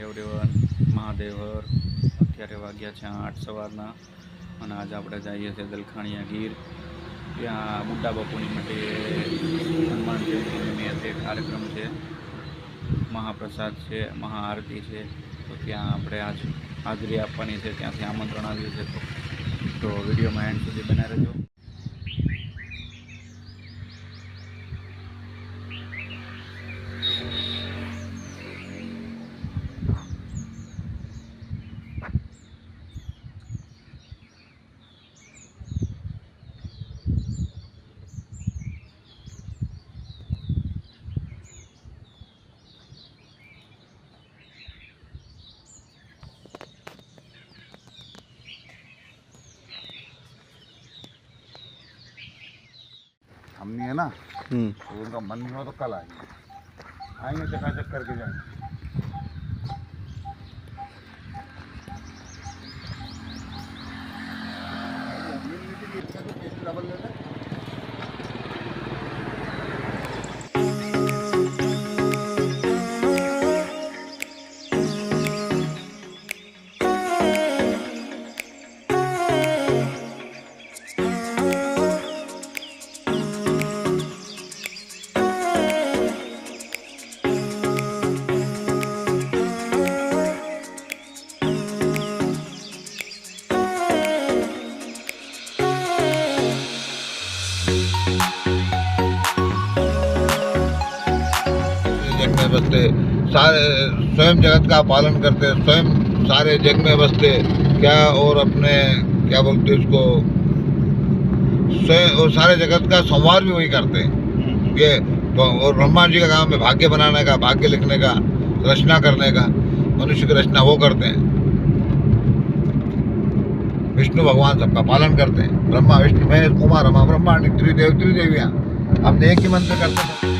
Everyone મહાદેવર. અત્યારે વાગ્યા છે આઠ સવારના અને આજે આપણે જઈએ છીએ દલખાણીયા ગીર. ત્યાં બુड्ढા બાપુની માટે હનુમાન જયંતિની નિમિત્તે કાર્યક્રમ છે. મહાપ્રસાદ છે, મહાઆરતી છે. તો ત્યાં આપણે આજ હાજરી આપવાની છે, ત્યાંથી આમંત્રણ આવ્યું છે. તો તો વિડીયોમાં એન્ડ સુધી બનાવી રહેજો. हम नहीं है ना? હમ तो उनका मन नहीं हो तो कल आएँगे आएँगे चकाचक करके जाएँगे। में बसते सारे स्वयं जगत का पालन करते स्वयं सारे जग में बसते क्या और अपने क्या बोलते उसको स्वयं और सारे जगत का संवार भी वही करते हैं। ये तो और ब्रह्मा जी का काम है भाग्य बनाने का भाग्य लिखने का रचना करने का मनुष्य की रचना वो करते हैं। विष्णु भगवान सबका पालन करते हैं। ब्रह्मा विष्णु महेश कुमार रमा ब्रह्मांड त्रिदेव त्रिदेवियाँ। हमने एक ही मंत्र करते हैं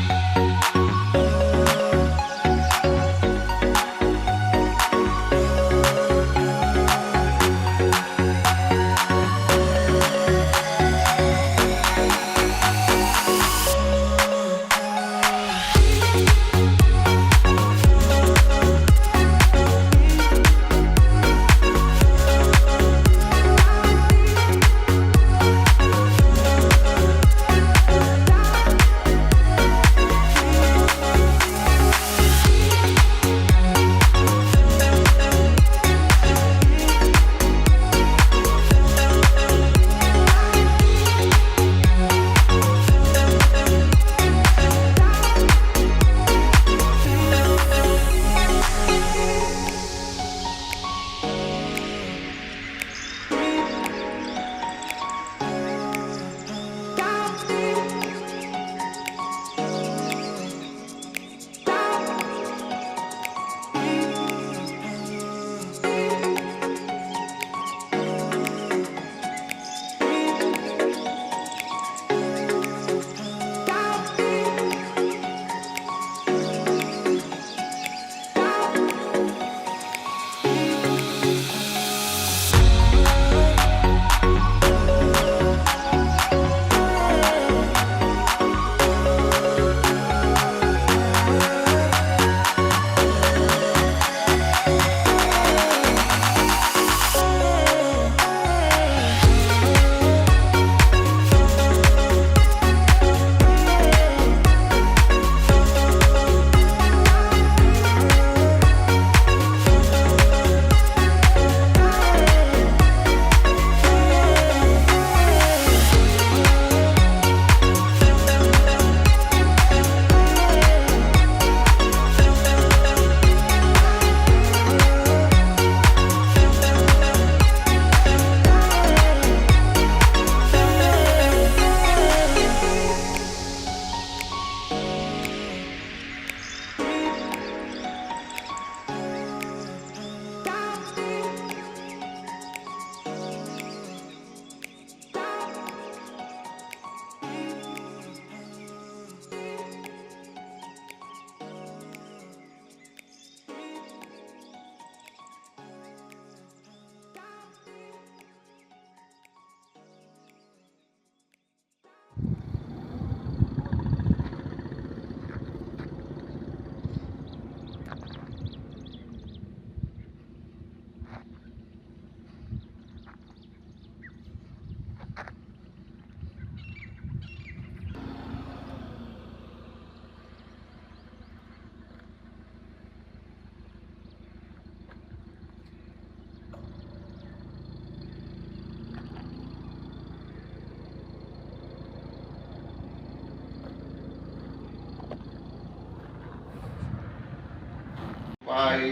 बधाई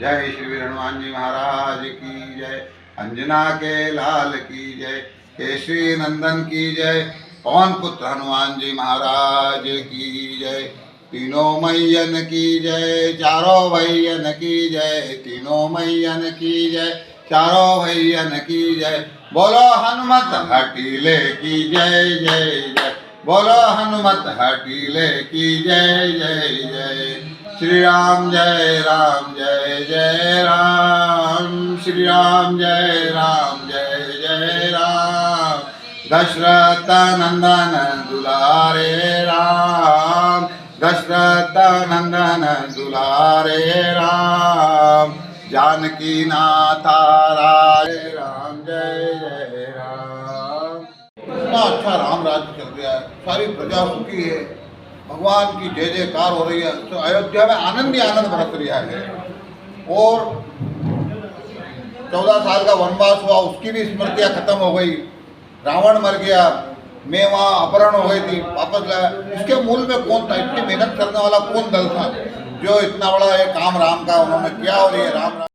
जय श्री हनुमान जी महाराज की जय। अंजना के लाल की जय। केशरी नंदन की जय। पवन पुत्र हनुमान जी महाराज की जय। तीनों मैयन की जय। चारों भैयन की जय। तीनों मैयन की जय। चारों भैयन की जय। बोलो हनुमत हटीले की जय जय जय। बोलो हनुमत हटीले की जय जय जय। श्री राम जय राम जय जय राम। श्री राम जय राम जय जय राम। दशरथ नंदन दुलारे राम। दशरथ नंदन दुलारे राम। जानकी नाथा राय राम जय जय राम। इतना अच्छा राम राज्य चल रहा है। सारी प्रजा सुखी है। भगवान की जय जयकार हो रही है तो अयोध्या में आनंद ही आनंद बरस रहा है और चौदह साल का वनवास हुआ, उसकी भी स्मृतियाँ खत्म हो गई। रावण मर गया मैं वहाँ अपहरण हो गई थी, वापस लाया। इसके मूल में कौन था? इतनी मेहनत करने वाला कौन दल था? जो इतना बड़ा ये काम राम का उन्होंने किया और ये राम राम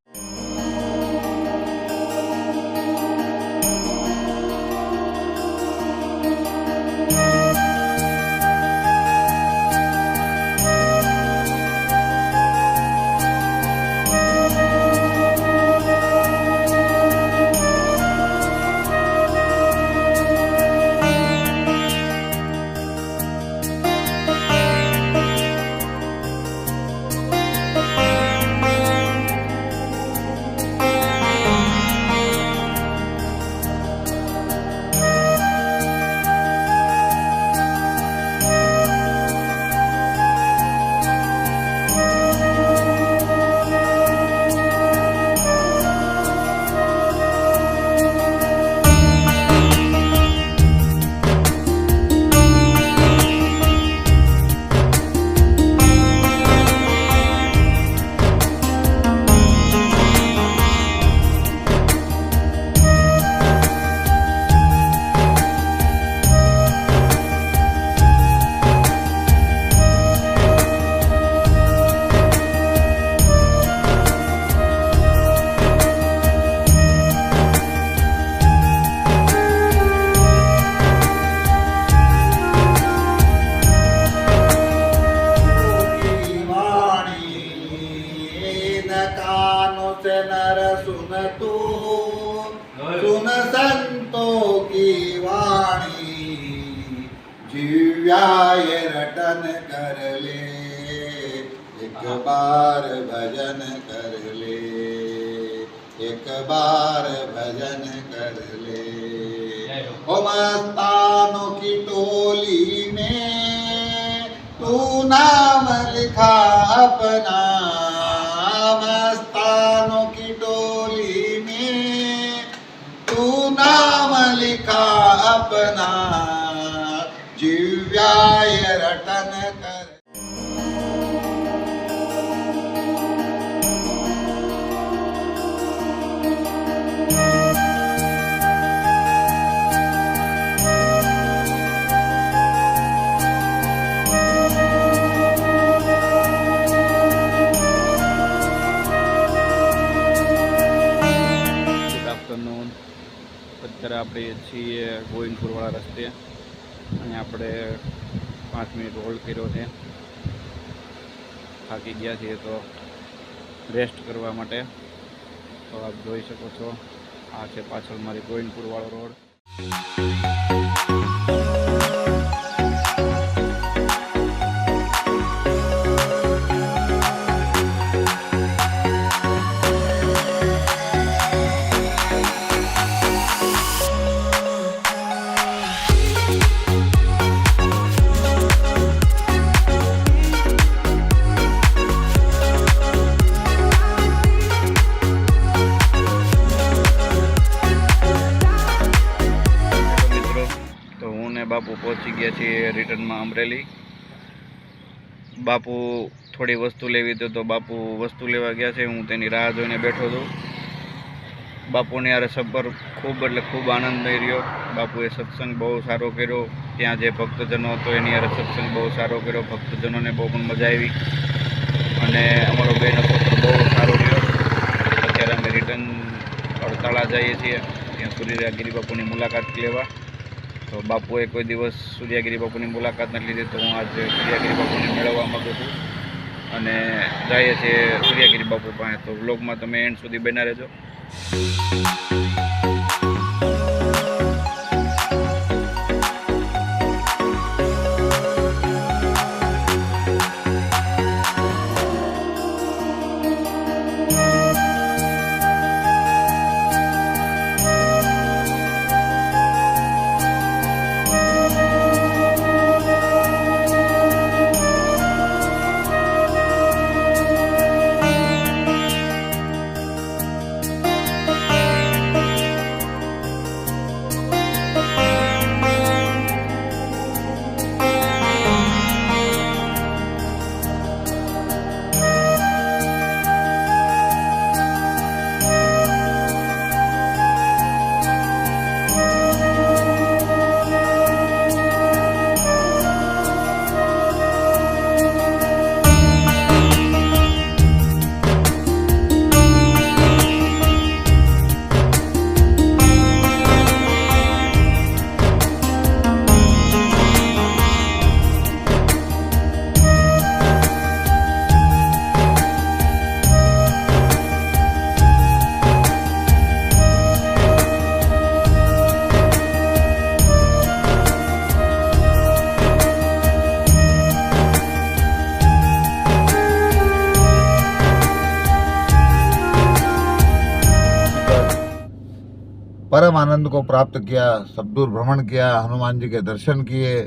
एक बार भजन कर ले, एक बार भजन कर ले। ओ मस्तानों की टोली में तू नाम लिखा अपना। मस्तानों की टोली में तू नाम लिखा अपना। जीव्याय रटन कर અત્યારે આપણે છીએ ગોવિંદપુરવાળા રસ્તે. અને આપણે પાંચ મિનિટ હોલ્ડ કર્યો છે. થાકી ગયા છીએ તો રેસ્ટ કરવા માટે. તો આપ જોઈ શકો છો, આ છે પાછળ મારી ગોવિંદપુરવાળો રોડ આવી ગયા છીએ રિટર્નમાં અમરેલી. બાપુ થોડી વસ્તુ લેવી હતી તો બાપુ વસ્તુ લેવા ગયા છે, હું તેની રાહ જોઈને બેઠો હતો બાપુને યારે સફર ખૂબ એટલે ખૂબ આનંદ થઈ રહ્યો. બાપુએ સત્સંગ બહુ સારો કર્યો. ત્યાં જે ભક્તજનો હતો એની યારે સત્સંગ બહુ સારો કર્યો. ભક્તજનોને બહુ પણ મજા આવી. અને અમારો બેનો સફર બહુ સારો રહ્યો. અત્યારે અમે રિટર્ન અડતાળા જઈએ છીએ. ત્યાં સૂર્યગીરી બાપુની મુલાકાત લેવા. તો બાપુએ કોઈ દિવસ સૂર્યાગીરી બાપુની મુલાકાત નથી લીધી તો હું આજે સૂર્યાગીરી બાપુને મેળવવા માગું છું. અને જઈએ છીએ સૂર્યાગીરી બાપુ પાસે. તો વ્લોગમાં તમે એન્ડ સુધી બના રહેજો. परम आनंद को प्राप्त किया सब दूर भ्रमण किया, हनुमान जी के दर्शन किए।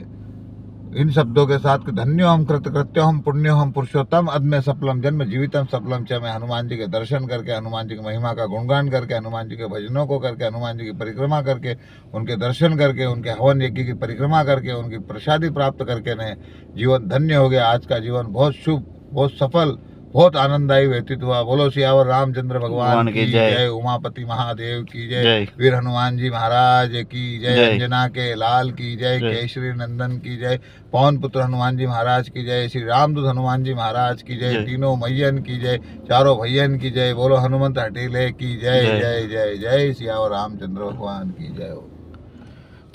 इन शब्दों के साथ धन्यो हम कृत कृत्यो हम पुण्यो हम पुरुषोत्तम अदम्य सफलम जन्म जीवितम सफलम च, मैं हनुमान जी के दर्शन करके, हनुमान जी की महिमा का गुणगान करके, हनुमान जी के भजनों को करके, हनुमान जी की परिक्रमा करके, उनके दर्शन करके, उनके हवन यज्ञ की परिक्रमा करके, उनकी प्रसादी प्राप्त करके ने जीवन धन्य हो गया। आज का जीवन बहुत शुभ, बहुत सफल बहुत आनंददायी व्यतीत हुआ बोलो सियावर रामचंद्र भगवान की जय उमापति महादेव की जय वीर हनुमान जी महाराज की जय अंजना के लाल की जय केशरी नंदन की जय पवन पुत्र हनुमान जी महाराज की जय श्री रामदूत हनुमान जी महाराज की जय तीनों मैयन की जय चारों भैयन की जय बोलो हनुमंत हटेले की जय जय जय जय सियावर रामचंद्र भगवान की जय हो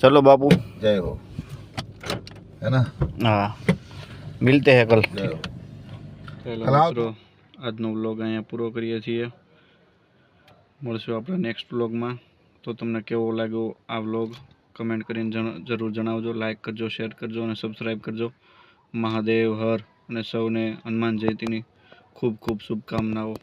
चलो बाबू जय हो है ना हाँ मिलते हैं कल મિત્રો આજનો વ્લોગ અહીંયા પૂરો કરીએ છીએ. મળશું આપણે નેક્સ્ટ વ્લોગમાં તો તમને કેવો લાગ્યો આ વ્લોગ કમેન્ટ કરીને જરૂર જણાવજો. લાઇક કરજો શેર કરજો અને સબસ્ક્રાઈબ કરજો. મહાદેવ હર અને સૌને હનુમાન જયંતિની ખૂબ ખૂબ શુભકામનાઓ.